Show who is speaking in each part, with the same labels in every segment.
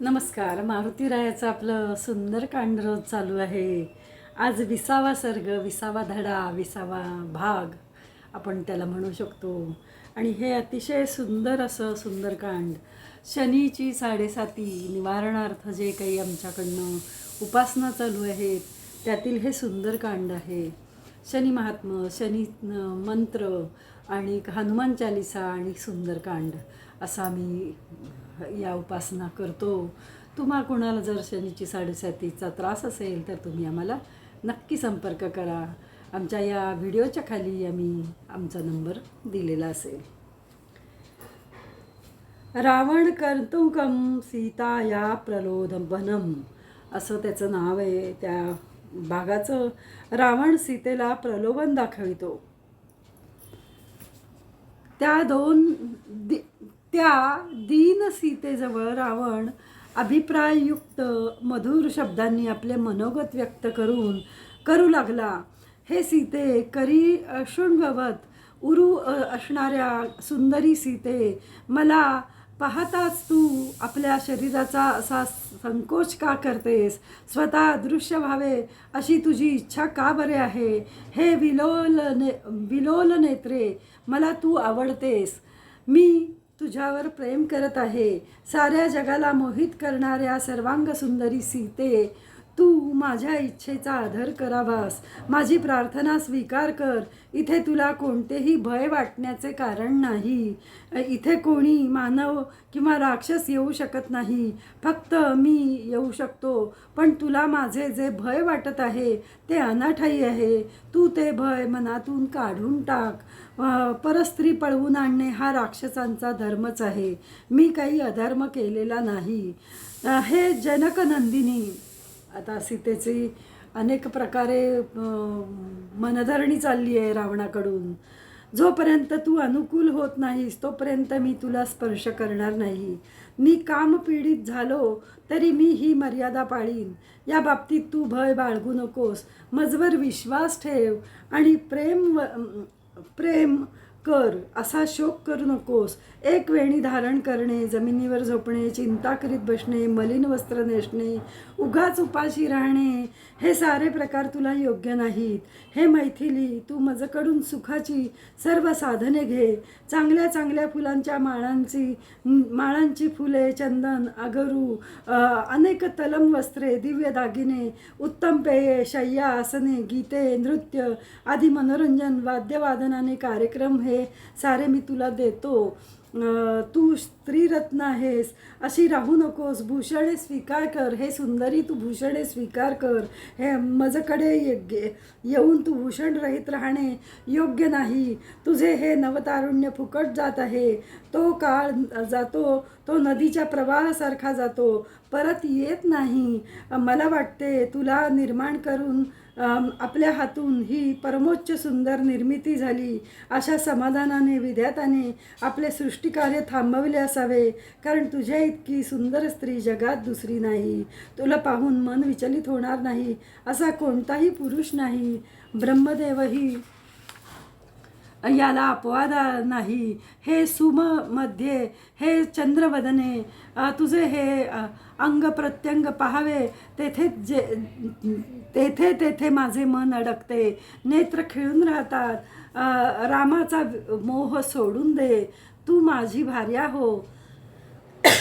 Speaker 1: नमस्कार. मारुती रायाचं आपलं सुंदर कांडरोज चालू आहे. आज विसावा सर्ग विसावा धडा विसावा भाग आपण त्याला म्हणू शकतो. आणि हे अतिशय सुंदर असं सुंदरकांड शनीची साडेसाती निवारणार्थ जे काही आमच्याकडनं उपासना चालू आहेत त्यातील हे सुंदरकांड आहे. शनी महात्म शनी मंत्र आणि हनुमान चालिसा आणि सुंदरकांड असा आम्ही या उपासना करतो. तुम्हा कोणाला जर शनीची साडेसातीचा त्रास असेल तर तुम्ही आम्हाला नक्की संपर्क करा. आमच्या या व्हिडिओच्या खाली आम्ही आमचा नंबर दिलेला असेल. रावण कर्तुकम सीताया प्रलोभनम असं त्याचं नाव आहे. त्या भागाचं रावण सीतेला प्रलोभन दाखवितो. त्या दोन दि त्या दीन सीतेजवळ रावण अभिप्राययुक्त मधुर शब्दांनी आपले मनोगत व्यक्त करून करू लागला. हे सीते करी शृंगवत उरू असणाऱ्या सुंदरी सीते मला पाहताच तू आपल्या शरीराचा असा संकोच का करतेस? स्वतः अदृश्य व्हावे अशी तुझी इच्छा का बरे आहे? हे विलोल ने विलोल नेत्रे मला तू आवडतेस. मी तुझ्यावर प्रेम करत आहे. साऱ्या जगाला मोहित करणाऱ्या सर्वांग सुंदरी सीते तू माझ्या इच्छेचा आदर करावास. माझी प्रार्थना स्वीकार कर. इथे तुला कोणतेही भय वाटण्याचे कारण नाही. इथे कोणी मानव किंवा राक्षस येऊ शकत नाही. फक्त मी येऊ शकतो. पण तुला माझे जे भय वाटत आहे ते अनाठाई आहे. तू ते भय मनातून काढून टाक. परस्त्री पळवून आणणे हा राक्षसांचा धर्मच आहे. मी काही अधर्म केलेला नाही. हे हे जनकनंदिनी आता सीतेची अनेक प्रकारे मनधरणी चालली आहे रावणाकडून. जोपर्यंत तू अनुकूल होत नाहीस तोपर्यंत मी तुला स्पर्श करणार नाही. मी काम पीडित झालो तरी मी ही मर्यादा पाळीन. या बाबतीत तू भय बाळगू नकोस. मजवर विश्वास ठेव आणि प्रेम व- प्रेम कर असा शोक करू नकोस. एक वेणी धारण करणे जमिनीवर झोपणे चिंता करीत बसणे मलिन वस्त्र नेसणे उगाच उपाशी राहणे हे सारे प्रकार तुला योग्य नाहीत. हे मैथिली तू माझकडून सुखाची सर्व साधने घे. चांगल्या चांगल्या फुलांच्या माळांची माळांची फुले चंदन अगरू अनेक तलम वस्त्रे दिव्य दागिने उत्तम पेये शय्या आसने गीते नृत्य आदी मनोरंजन वाद्यवादनाने कार्यक्रम हे सारे मी तुला देतो. तू स्त्रीरत्न आहेस. अशी राहू नकोस. भूषणे स्वीकार कर. हे सुंदरी तू भूषणे स्वीकार कर. हे मजकडे ये- येऊन तू भूषण रहित राहणे योग्य नाही. तुझे हे नवतारुण्य फुकट जात आहे. तो काळ जातो तो नदीच्या प्रवाहासारखा जातो. परत येत नाही. मला वाटते तुला निर्माण करून आपल्या हातून ही परमोच्च सुंदर निर्मिती झाली. अशा समाधानाने विद्याताने आपले सृष्टिकार्य थांबवले असावे. कारण तुझ्या इतकी सुंदर स्त्री जगात दुसरी नाही. तुला पाहून मन विचलित होणार नाही. असा कोणताही पुरुष नाही. ब्रह्मदेवही याला अपवाद नाही. हे सुममध्ये हे चंद्रवदने तुझे हे अंग प्रत्यंग पाहावे. तेथे जे तेथे तेथे माझे मन अडकते. नेत्र खिळून राहतात. रामाचा मोह सोडून दे. तू माझी भार्या हो.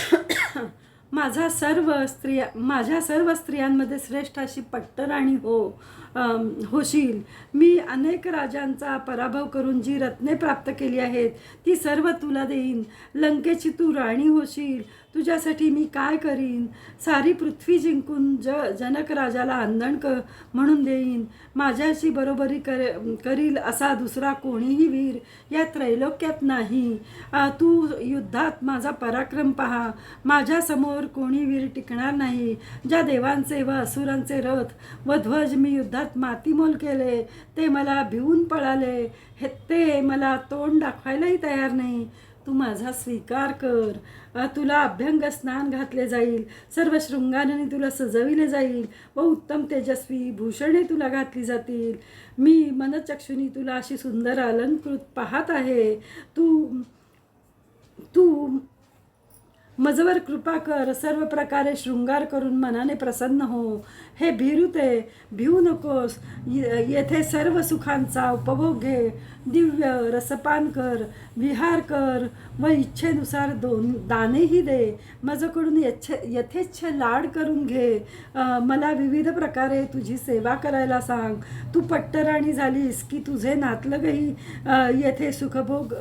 Speaker 1: माझा सर्व स्त्रिया माझ्या सर्व स्त्रियांमध्ये श्रेष्ठ अशी पट्टराणी हो. होशील. मी अनेक राजांचा पराभव करून जी रत्ने प्राप्त केली आहेत ती सर्व तुला देईन. लंकेची तू राणी होशील. तुझ्यासाठी मी काय करीन? सारी पृथ्वी जिंकून ज जनक राजाला अंधण क म्हणून देईन. माझ्याशी बरोबरी कर करील असा दुसरा कोणीही वीर या त्रैलोक्यात नाही. तू युद्धात माझा पराक्रम पहा. माझ्यासमोर कोणी वीर टिकणार नाही. ज्या देवांचे व असुरांचे रथ व ध्वज मी युद्धात मातीमोल केले ते मला भिवून पळाले. हे ते मला तोंड दाखवायलाही तयार नाही. तू माझा स्वीकार कर. तुला अभ्यंग स्नान घातले जाईल. सर्व शृंगाराने तुला सजविले जाईल. व उत्तम तेजस्वी भूषणे तुला घातली जातील. मी मनचक्षुनी तुला अशी सुंदर अलंकृत पाहत आहे. तू तू मजवर कृपा कर सर्व प्रकारे शृंगार करून मनाने प्रसन्न हो. हे भिरुते भिवू नकोस. ये- येथे सर्व सुखांचा उपभोग घे. दिव्य रसपान कर विहार कर. व इच्छेनुसार दोन दानेही दे. माझ्याकडून यच्छ यथेच्छ लाड करून घे. मला विविध प्रकारे तुझी सेवा करायला सांग. तू पट्टराणी झालीस की तुझे नातलगही येथे सुखभोग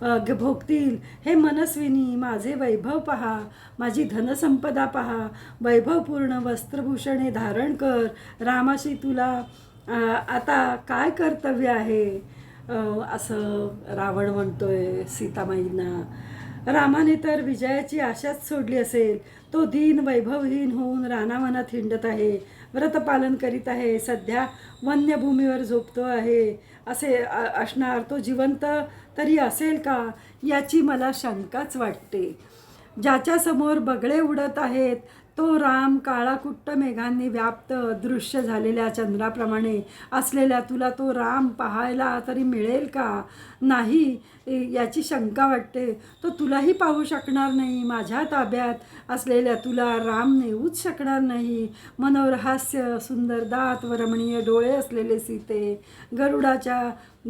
Speaker 1: भोगतील. हे मनस्विनी माझे वैभव पहा. माझी धनसंपदा पहा. वैभवपूर्ण वस्त्रभूषणे धारण कर. रामाशी तुला आता काय कर्तव्य आहे? असं रावण म्हणतोय सीतामाईंना. रामाने तर विजयाची आशाच सोडली असेल. तो दीन वैभवहीन होऊन रानावनात हिंडत आहे. व्रतपालन करीत आहे. सध्या वन्यभूमीवर झोपतो आहे. असे असणार तो जिवंत तरी असेल का? याची मला शंकाच वाटते. ज्याच्यासमोर बगळे उडत आहेत तो राम काळाकुट्ट मेघांनी व्याप्त दृश्य झालेल्या चंद्राप्रमाणे असलेल्या तुला तो राम पाहायला तरी मिळेल का? नाही याची शंका वाटते. तो तुलाही पाहू शकणार नाही. माझ्या ताब्यात असलेल्या तुला राम नेऊच शकणार नाही. मनोरहास्य सुंदर दात व रमणीय डोळे असलेले सीते गरुडाच्या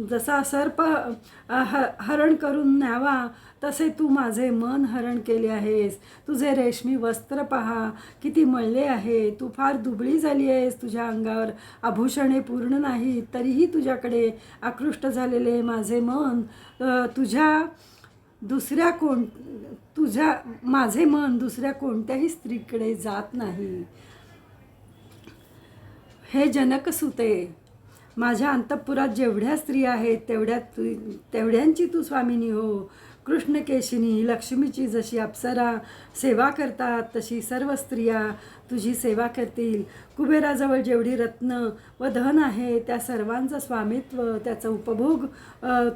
Speaker 1: जसा सर्प ह हरण करून न्यावा तसे तू माझे मन हरण केले आहेस. तुझे रेशमी वस्त्र पहा. किती मळले आहे तू फार दुबळी झाली आहेस तुझ्या अंगावर. आभूषणे पूर्ण नाहीत तरीही तुझ्याकडे आकृष्ट झालेले माझे मन. तुझ्या दुसऱ्या कोण तुझ्या माझे मन दुसऱ्या कोणत्याही स्त्रीकडे जात नाही. हे जनकसुते माझ्या अंतःपुरात जेवढ्या स्त्री आहेत तेवढ्या तू तेवढ्यांची तू स्वामिनी हो. कृष्णकेशिनी लक्ष्मीची जशी अप्सरा सेवा करतात तशी सर्व स्त्रिया तुझी सेवा करतील. कुबेराजवळ जेवढी रत्न व धन आहे त्या सर्वांचं स्वामित्व त्याचा उपभोग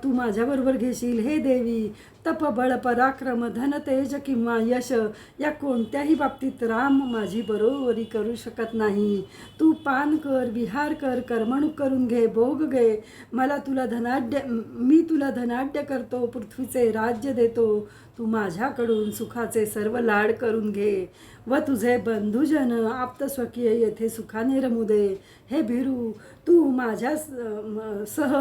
Speaker 1: तू माझ्याबरोबर घेशील. हे देवी तप बळ पराक्रम धन तेज किंवा यश या कोणत्याही बाबतीत राम माझी बरोबरी करू शकत नाही. तू पान कर विहार कर करमणूक करून घे भोग घे. मला तुला धनाढ्य मी तुला धनाढ्य करतो पृथ्वीचे राज्य देतो. तू माझ्याकडून सुखाचे सर्व लाड करून घे व तुझे बंधुजन आप्तस्वकीय येथे सुखाने रमू दे. हे भिरू तू माझ्या सह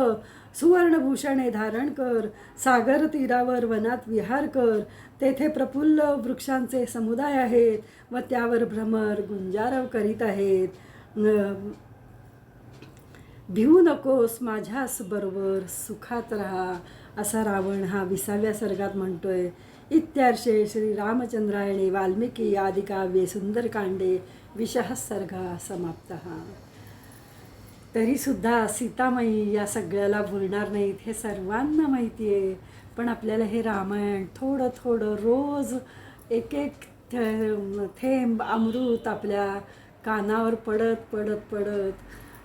Speaker 1: सुवर्णभूषणे धारण कर सागर तीरावर वनात विहार कर. तेथे प्रफुल्ल वृक्षांचे समुदाय आहेत व त्यावर भ्रमर गुंजारव करीत आहेत. भिऊ भिवू नकोस माझ्याच बरोबर सुखात राहा. असा रावण हा विसाव्या सर्गात म्हणतोय. इत्यार्षे श्री रामचंद्रायणे वाल्मिकी आदिकाव्ये सुंदरकांडे विषः सर्गा समाप्त. तरीसुद्धा सीतामाई या सगळ्याला भुलणार नाहीत हे सर्वांना माहिती आहे. पण आपल्याला हे रामायण थोडं थोडं रोज एक एक थेंब अमृत आपल्या कानावर पडत पडत पडत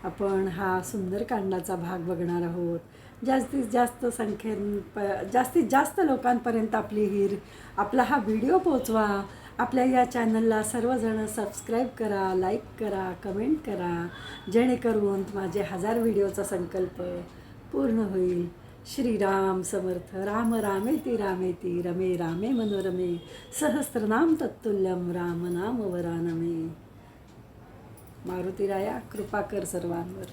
Speaker 1: आपण हा सुंदरकांडाचा भाग बघणार आहोत. जास्तीत जास्त संख्येन प जास्तीत जास्त लोकांपर्यंत आपली हीर आपला हा व्हिडिओ पोचवा आपल्या या चॅनलला सर्वजण सबस्क्राईब करा लाईक करा कमेंट करा. जेणेकरून माझे हजार व्हिडिओचा संकल्प पूर्ण होईल. श्रीराम समर्थ राम रामेती रामेती रमे रामे मनोरमे सहस्रनाम तत्तुल्यम राम नाम वरानमे. मारुतीराया कृपा कर सर्वांवर.